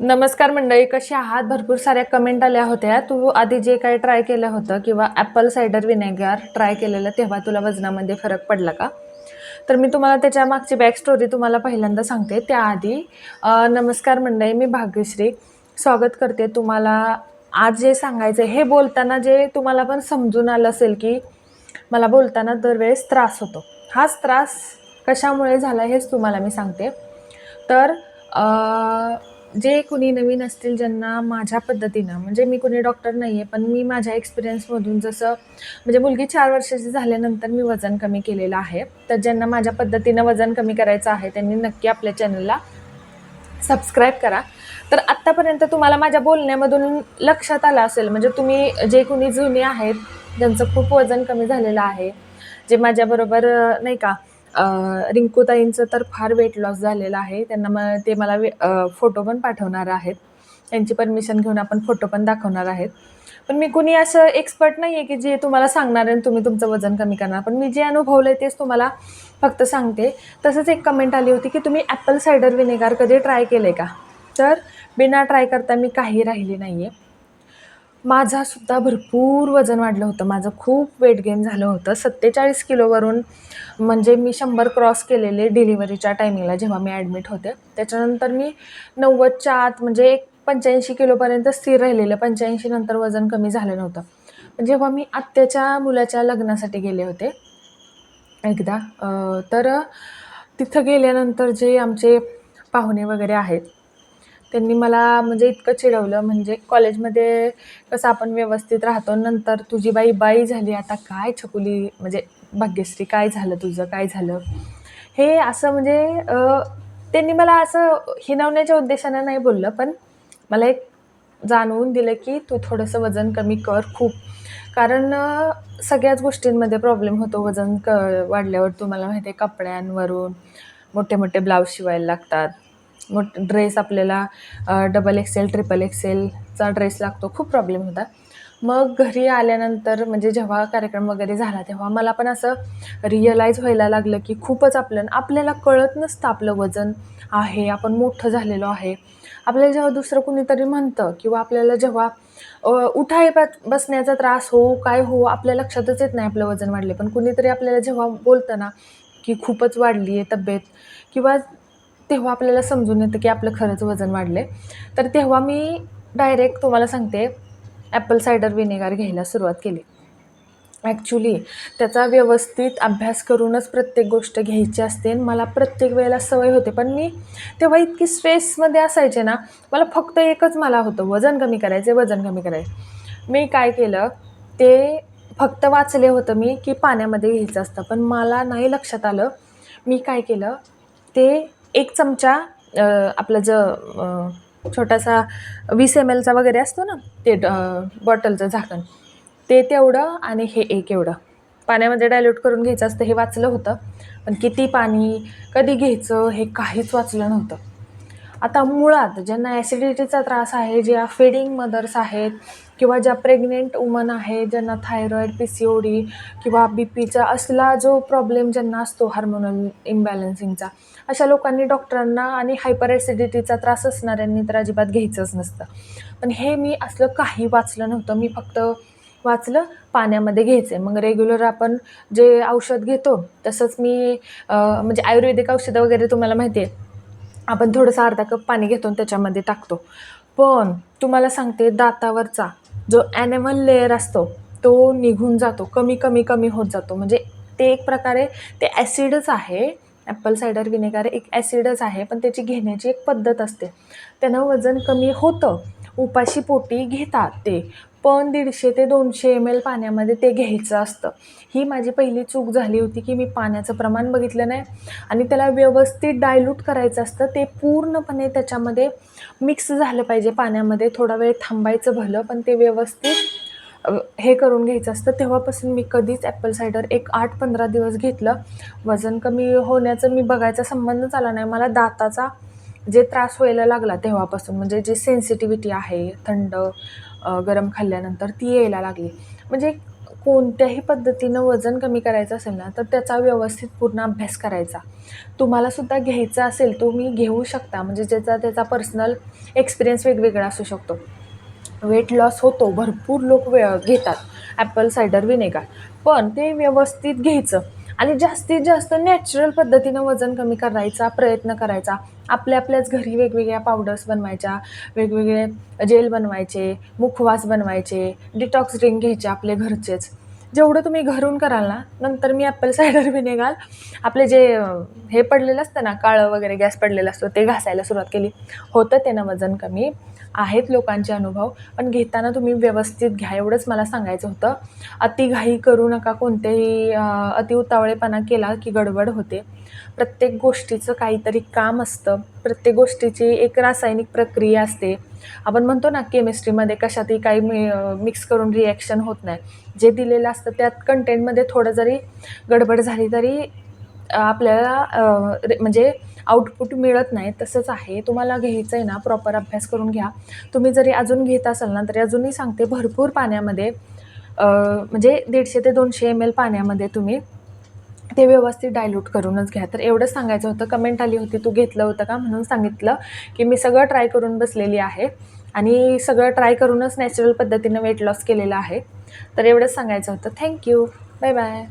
नमस्कार मंडळी कशी आहात? भरपूर साऱ्या कमेंट आल्या होत्या. तू आधी जे काही ट्राय केलं होतं किंवा ॲपल सायडर विनेगर ट्राय केलेलं तेव्हा तुला वजनामध्ये फरक पडला का? तर मी तुम्हाला त्याच्या मागची बॅक स्टोरी तुम्हाला पहिल्यांदा सांगते. त्याआधी नमस्कार मंडळी मी भाग्यश्री. स्वागत करते तुम्हाला. आज जे सांगायचं हे बोलताना जे तुम्हाला पण समजून आलं असेल की मला बोलताना दरवेळेस त्रास होतो. हाच त्रास कशामुळे झाला हेच तुम्हाला मी सांगते. तर आ... जे कुणी नवीन असतील ज्यांना माझ्या पद्धतीनं म्हणजे मी कुणी डॉक्टर नाही आहे पण मी माझ्या एक्सपिरियन्समधून जसं म्हणजे मुलगी चार वर्षाची झाल्यानंतर मी वजन कमी केलेलं आहे. तर ज्यांना माझ्या पद्धतीनं वजन कमी करायचं आहे त्यांनी नक्की आपल्या चॅनलला सबस्क्राईब करा. तर आत्तापर्यंत तुम्हाला माझ्या बोलण्यामधून लक्षात आलं असेल म्हणजे तुम्ही जे कुणी जुने आहेत ज्यांचं खूप वजन कमी झालेलं आहे जे माझ्याबरोबर नाही का रिंकूताईंचं तर फार वेट लॉस झालेलं आहे. त्यांना म ते मला वे फोटो पण पाठवणार आहेत. त्यांची परमिशन घेऊन आपण फोटो पण दाखवणार आहेत. पण मी कुणी असं एक्सपर्ट नाही आहे की जे तुम्हाला सांगणार आहे आणि तुम्ही तुमचं वजन कमी करणार. पण मी जे अनुभवलं आहे तेच तुम्हाला फक्त सांगते. तसंच एक कमेंट आली होती की तुम्ही ॲपल सायडर व्हिनेगार कधी ट्राय केलं आहे का? तर बिना ट्राय करता मी काही राहिली नाही आहे माझासुद्धा भरपूर वजन वाढलं होतं. माझं खूप वेट गेन झालं होतं. सत्तेचाळीस किलोवरून म्हणजे मी शंभर क्रॉस केलेले डिलिव्हरीच्या टायमिंगला जेव्हा मी ॲडमिट होते. त्याच्यानंतर मी नव्वदच्या आत म्हणजे एक पंच्याऐंशी किलोपर्यंत स्थिर राहिलेलं. पंच्याऐंशी नंतर वजन कमी झालं नव्हतं. जेव्हा मी आत्याच्या मुलाच्या लग्नासाठी गेले होते एकदा तर तिथं गेल्यानंतर जे आमचे पाहुणे वगैरे आहेत त्यांनी मला म्हणजे इतकं चिडवलं. म्हणजे कॉलेजमध्ये कसं आपण व्यवस्थित राहतो नंतर तुझी बाई बाई झाली आता काय छकुली म्हणजे भाग्यश्री काय झालं तुझं काय झालं? हे असं म्हणजे त्यांनी मला असं हिनवण्याच्या उद्देशानं नाही बोललं पण मला एक जाणवून दिलं की तू थोडंसं वजन कमी कर खूप. कारण सगळ्याच गोष्टींमध्ये प्रॉब्लेम होतो वजन क वाढल्यावर तुम्हाला माहिती आहे कपड्यांवरून मोठे मोठे ब्लाऊज शिवायला लागतात. मोठ ड्रेस आपल्याला डबल एक्सेल ट्रिपल एक्सेलचा ड्रेस लागतो. खूप प्रॉब्लेम होता. मग घरी आल्यानंतर म्हणजे जेव्हा कार्यक्रम वगैरे झाला तेव्हा मला पण असं रिअलाईज व्हायला लागलं की खूपच आपलं आपल्याला कळत नसतं आपलं वजन आहे आपण मोठं झालेलो आहे. आपल्याला जेव्हा दुसरं कुणीतरी म्हणतं किंवा आपल्याला जेव्हा उठाय बसण्याचा त्रास हो काय हो आपल्या लक्षातच येत नाही आपलं वजन वाढले. पण कुणीतरी आपल्याला जेव्हा बोलतं ना की खूपच वाढली आहे तब्येत किंवा तेव्हा आपल्याला समजून येतं की आपलं खरंच वजन वाढलं आहे तर तेव्हा मी डायरेक्ट तुम्हाला सांगते ॲपल सायडर विनेगार घ्यायला सुरुवात केली. ॲक्च्युली त्याचा व्यवस्थित अभ्यास करूनच प्रत्येक गोष्ट घ्यायची असते आणि मला प्रत्येक वेळेला सवय होते. पण मी तेव्हा इतकी स्ट्रेसमध्ये असायचे ना मला फक्त एकच मला होतं वजन कमी करायचे वजन कमी करायचे मी काय केलं ते फक्त वाचले होतं मी की पाण्यामध्ये घ्यायचं असतं. पण मला नाही लक्षात आलं मी काय केलं ते एक चमचा आपलं ज छोटासा वीस एम एलचा वगैरे असतो ना ते बॉटलचं झाकण ते तेवढं आणि हे एक एवढं. पाण्यामध्ये डायल्यूट करून घ्यायचं असतं हे वाचलं होतं पण किती पाणी कधी घ्यायचं हे काहीच वाचलं नव्हतं. आता मुळात ज्यांना ॲसिडिटीचा त्रास आहे ज्या फिडिंग मदर्स आहेत किंवा ज्या प्रेग्नेंट वुमन आहेत ज्यांना thyroid P C O D किंवा बी पीचा असला जो प्रॉब्लेम ज्यांना असतो हार्मोनल इम्बॅलन्सिंगचा अशा लोकांनी डॉक्टरांना आणि हायपर ॲसिडिटीचा त्रास असणाऱ्यांनी तर अजिबात घ्यायचंच नसतं. पण हे मी असलं काही वाचलं नव्हतं मी फक्त वाचलं पाण्यामध्ये घ्यायचं आहे मग रेग्युलर आपण जे औषध घेतो तसंच मी म्हणजे आयुर्वेदिक औषधं वगैरे तुम्हाला माहिती आहे आपण थोडंसं अर्धा कप पाणी घेतो आणि त्याच्यामध्ये टाकतो. पण तुम्हाला सांगते दातावरचा जो ॲनिमल लेअर असतो तो निघून जातो कमी कमी कमी होत जातो. म्हणजे ते एक प्रकारे ते ॲसिडच आहे. ॲपल सायडर विनेगार एक ॲसिडच आहे पण त्याची घेण्याची एक पद्धत असते. त्यानं वजन कमी होतं उपाशी पोटी घेतात ते. पण दीडशे ते दोनशे एम एल पाण्यामध्ये ते घ्यायचं असतं. ही माझी पहिली चूक झाली होती की मी पाण्याचं प्रमाण बघितलं नाही आणि त्याला व्यवस्थित डायल्यूट करायचं असतं. ते पूर्णपणे त्याच्यामध्ये मिक्स झालं पाहिजे पाण्यामध्ये. थोडा वेळ थांबायचं भलं पण ते व्यवस्थित हे करून घ्यायचं असतं. तेव्हापासून मी कधीच ॲपल सायडर एक आठ पंधरा दिवस घेतलं. वजन कमी होण्याचं मी बघायचा संबंधच आला नाही. मला दाताचा जे त्रास व्हायला लागला तेव्हापासून म्हणजे जे सेन्सिटिव्हिटी आहे थंड गरम खाल्ल्यानंतर ती यायला लागली. म्हणजे कोणत्याही पद्धतीनं वजन कमी करायचं असेल ना तर त्याचा व्यवस्थित पूर्ण अभ्यास करायचा. तुम्हालासुद्धा घ्यायचा असेल तुम्ही घेऊ शकता. म्हणजे ज्याचा त्याचा पर्सनल एक्सपिरियन्स वेगवेगळा असू शकतो. वेट लॉस होतो. भरपूर लोक वे घेतात. ॲपल सायडर विनेगर पण ते व्यवस्थित घ्यायचं. आणि जास्तीत जास्त नॅचरल पद्धतीनं वजन कमी करायचा प्रयत्न करायचा. आपल्या आपल्याच घरी वेगवेगळ्या पावडर्स बनवायच्या वेगवेगळे जेल बनवायचे मुखवास बनवायचे डिटॉक्स ड्रिंक घ्यायचे आपले घरचेच. जेवढं तुम्ही घरून कराल ना नंतर मी ॲपल सायडर विनेगार आपले जे हे पडलेलं असतं ना काळं वगैरे गॅस पडलेलं असतो ते घासायला सुरुवात केली. होतं त्यानं वजन कमी. आहेत लोकांचे अनुभव पण घेताना तुम्ही व्यवस्थित घ्या. एवढंच मला सांगायचं होतं. अतिघाई करू नका कोणतेही अतिउतावळेपणा केला की गडबड होते. प्रत्येक गोष्टीचं काहीतरी काम असतं. प्रत्येक गोष्टीची एक रासायनिक प्रक्रिया असते. आपण म्हणतो ना केमिस्ट्रीमध्ये कशातही काही मि मिक्स करून रिॲक्शन होत नाही. जे दिलेलं असतं त्यात कंटेंटमध्ये थोडं जरी गडबड झाली तरी आपल्याला रे- म्हणजे आउटपुट मिळत नाही. तसंच आहे. तुम्हाला घ्यायचं आहे ना प्रॉपर अभ्यास करून घ्या. तुम्ही जरी अजून घेत असाल ना तरी अजूनही सांगते भरपूर पाण्यामध्ये म्हणजे दीडशे ते दोनशे एम एल पाण्यामध्ये तुम्ही ते व्यवस्थित डायल्यूट करूनच घ्या. तर एवढंच सांगायचं होतं. कमेंट आली होती तू घेतलं होतं का? म्हणून सांगितलं की मी सगळं ट्राय करून बसलेली आहे. आणि सगळं ट्राय करूनच नॅचरल पद्धतीनं वेट लॉस केलेलं आहे. तर एवढंच सांगायचं होतं. Thank you bye bye